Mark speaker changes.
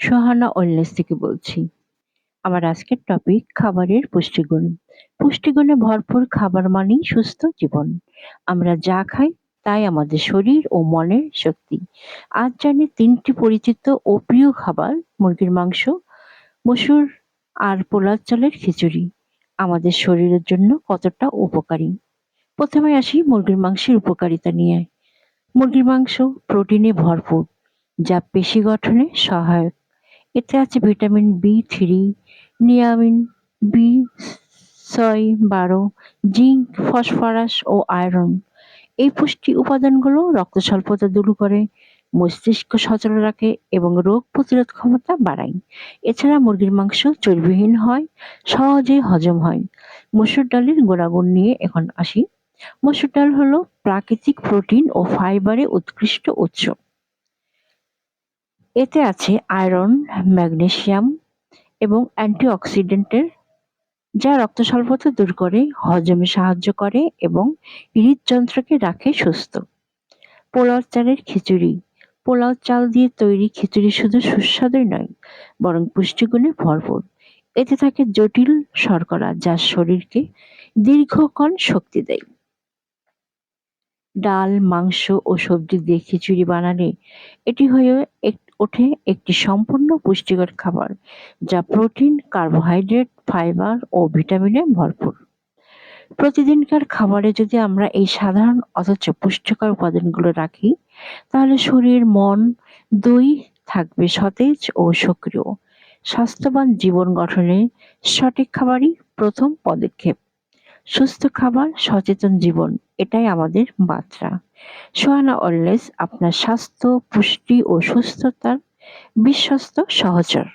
Speaker 1: Sohana wellness থেকে বলছি। আমার আজকের টপিক খাবারের পুষ্টিগুণ। পুষ্টিগুণে ভরপুর খাবার মানেই সুস্থ জীবন। আমরা যা খাই তাই আমাদের শরীর ও মনের শক্তি। আজ জানি তিনটি পরিচিত ও প্রিয় খাবার মুরগির মাংস, মসুর আর পোলার চালের খিচুড়ি। আমাদের শরীরের জন্য কতটা উপকারী? প্রথমে আসি মুরগির মাংসের উপকারিতা নিয়ে। মুরগির মাংস প্রোটিনে ভরপুর, যা পেশি গঠনে সহায়ক। এতে আছে ভিটামিন বি থ্রি নিয়ামিন বি ছয় বারো, জিঙ্ক, ফসফরাস ও আয়রন। এই পুষ্টি উপাদানগুলো রক্ত স্বল্পতা দূর করে, মস্তিষ্ক সচল রাখে এবং রোগ প্রতিরোধ ক্ষমতা বাড়ায়। এছাড়া মুরগির মাংস চর্বিহীন হয়, সহজে হজম হয়। মসুর ডালের গুণাগুণ নিয়ে এখন আসি। মসুর ডাল হলো প্রাকৃতিক প্রোটিন ও ফাইবারে উৎকৃষ্ট উৎস। এতে আছে আয়রন ম্যাগনেসিয়াম এবং অ্যান্টিঅক্সিডেন্টের, যা রক্ত স্বল্পতা দূর করে, হজমে সাহায্য করে এবং হৃদযন্ত্রকে রাখে সুস্থ। পোলাও চালের খিচুড়ি। পোলাও চাল দিয়ে তৈরি খিচুড়ি শুধু সুস্বাদুই নয়, বরং পুষ্টিগুণে ভরপুর। এতে থাকে জটিল শর্করা যা শরীরকে দীর্ঘক্ষণ শক্তি দেয়। ডাল, মাংস ও সবজি দিয়ে খিচুড়ি বানালে এটি হয়ে ওঠে একটি সম্পূর্ণ পুষ্টিকর খাবার যা প্রোটিন, কার্বোহাইড্রেট, ফাইবার ও ভিটামিনে ভরপুর। প্রতিদিনকার খাবারে যদি আমরা এই সাধারণ অথচ পুষ্টিকর উপাদানগুলো রাখি, তাহলে শরীর, মন, দুই থাকবে সতেজ ও সক্রিয়। স্বাস্থ্যবান জীবন গঠনে সঠিক খাবারই প্রথম পদক্ষেপ। সুস্থ খাবার, সচেতন জীবন, এটাই আমাদের বার্তা সোহানা অলওয়েজ আপনার স্বাস্থ্য, পুষ্টি ও সুস্থতার বিশ্বস্ত সহচর।